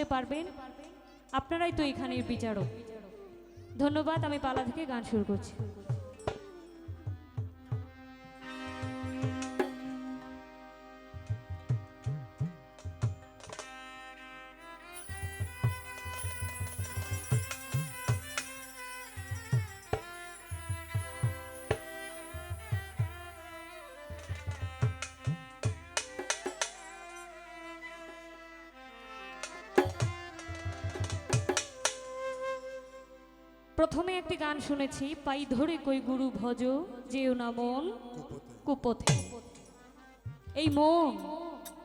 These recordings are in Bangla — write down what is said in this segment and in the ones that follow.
বুঝতে পারবেন। আপনারাই তো এখানের বিচারক। ধন্যবাদ আমি পালা থেকে গান শুরু করছি। প্রথমে একটি গান শুনেছি পাই ধরে কই গুরু ভজ যেও না মন কুপথে। এই মন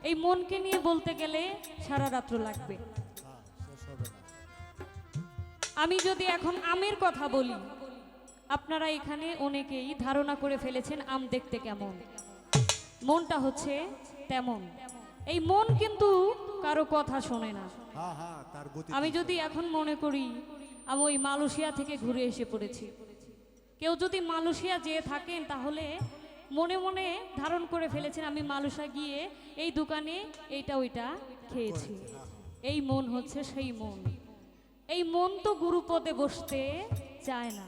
এই মনকে নিয়ে বলতে গেলে সারা রাত্র লাগবে। আমি যদি এখন আমের কথা বলি আপনারা এখানে অনেকেই ধারণা করে ফেলেছেন আম দেখতে কেমন। মনটা হচ্ছে তেমন। এই মন কিন্তু কারও কথা শোনে না। হ্যাঁ হ্যাঁ আমি যদি এখন মনে করি আমি ওই মালয়েশিয়া থেকে ঘুরে এসে পড়েছি। কেউ যদি মালয়েশিয়া যেয়ে থাকেন তাহলে মনে মনে ধারণ করে ফেলেছেন আমি মালয়েশিয়া গিয়ে এই দোকানে এইটা ওইটা খেয়েছি। এই মন হচ্ছে সেই মন। এই মন তো গুরুপদে বসতে চায় না।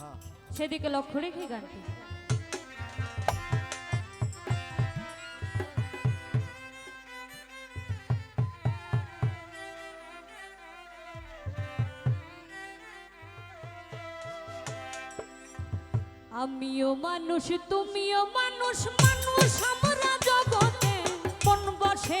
হ্যাঁ। সেদিকে লক্ষ্য রেখে গানটি। আমিও মানুষ তুমিও মানুষ মানুষ আমরা জগতে। কোন বসে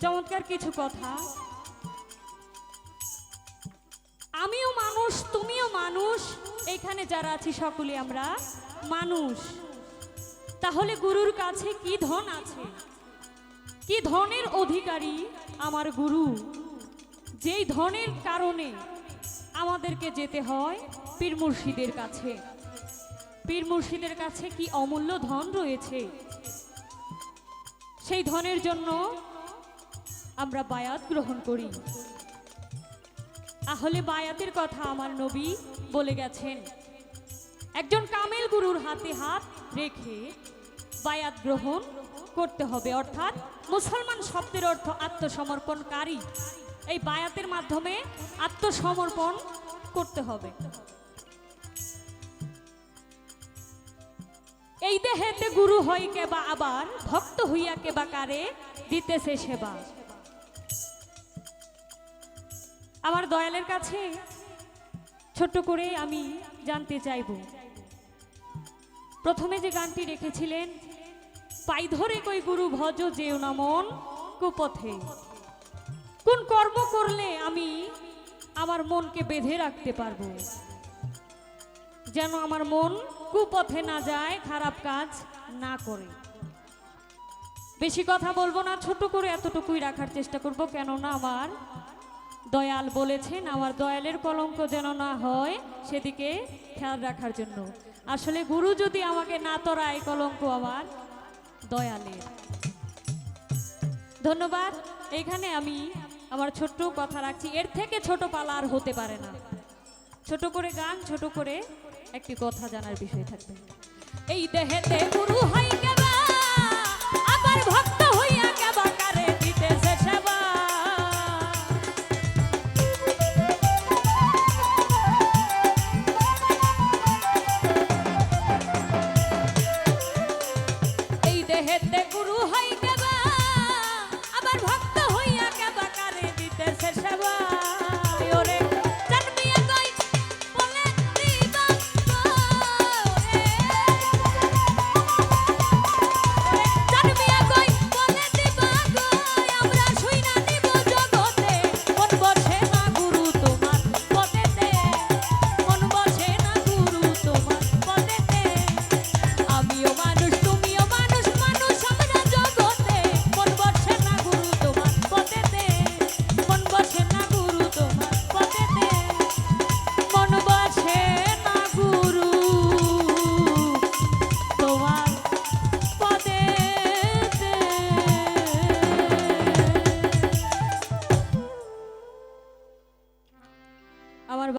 চমৎকার কিছু কথা। আমিও মানুষ, তুমিও মানুষ, এখানে যারা আছি সকলে আমরা মানুষ। তাহলে গুরুর কাছে কি ধন আছে? কি ধনের অধিকারী আমার গুরু? যেই ধনের কারণে আমাদেরকে যেতে হয় পীর মুর্শিদের কাছে। পীর মুর্শিদের কাছে কি অমূল্য ধন রয়েছে? সেই ধনের জন্য আমরা বায়াত গ্রহণ করি। তাহলে বায়াতের কথা আমার নবী বলে গেছেন। একজন কামেল গুরুর হাতে হাত রেখে বায়াত গ্রহণ করতে হবে। অর্থাৎ মুসলমান শব্দের অর্থ আত্মসমর্পণকারী। এই বায়াতের মাধ্যমে আত্মসমর্পণ করতে হবে। এই দেহেতে গুরু হয় কেবা আবার, ভক্ত হইয়া কেবা কারে, দিতেছে সেবা। আমার দয়ালের কাছে ছোট্ট করে আমি জানতে চাইব। প্রথমে যে গানটি রেখেছিলেন, পাই ধরে কই গুরু ভজ যেও না মন কুপথে। কোন কর্ম করলে আমি আমার মনকে বেঁধে রাখতে পারব? যেন আমার মন কুপথে না যায়, খারাপ কাজ না করে। বেশি কথা বলব না, ছোট করে এতটুকুই রাখার চেষ্টা করব, কেননা আমার দয়াল বলেছেন, আমার দয়ালের কলঙ্ক যেন না হয় সেদিকে খেয়াল রাখার জন্য। আসলে গুরু যদি আমাকে না তরায়, কলঙ্ক আমার দয়ালের। ধন্যবাদ। এখানে আমি আমার ছোট্ট কথা রাখছি। এর থেকে ছোট পালা আর হতে পারে না। ছোট করে গান, ছোট করে একটি কথা জানার বিষয় থাকবে। এই দেহেতে গুরু হয়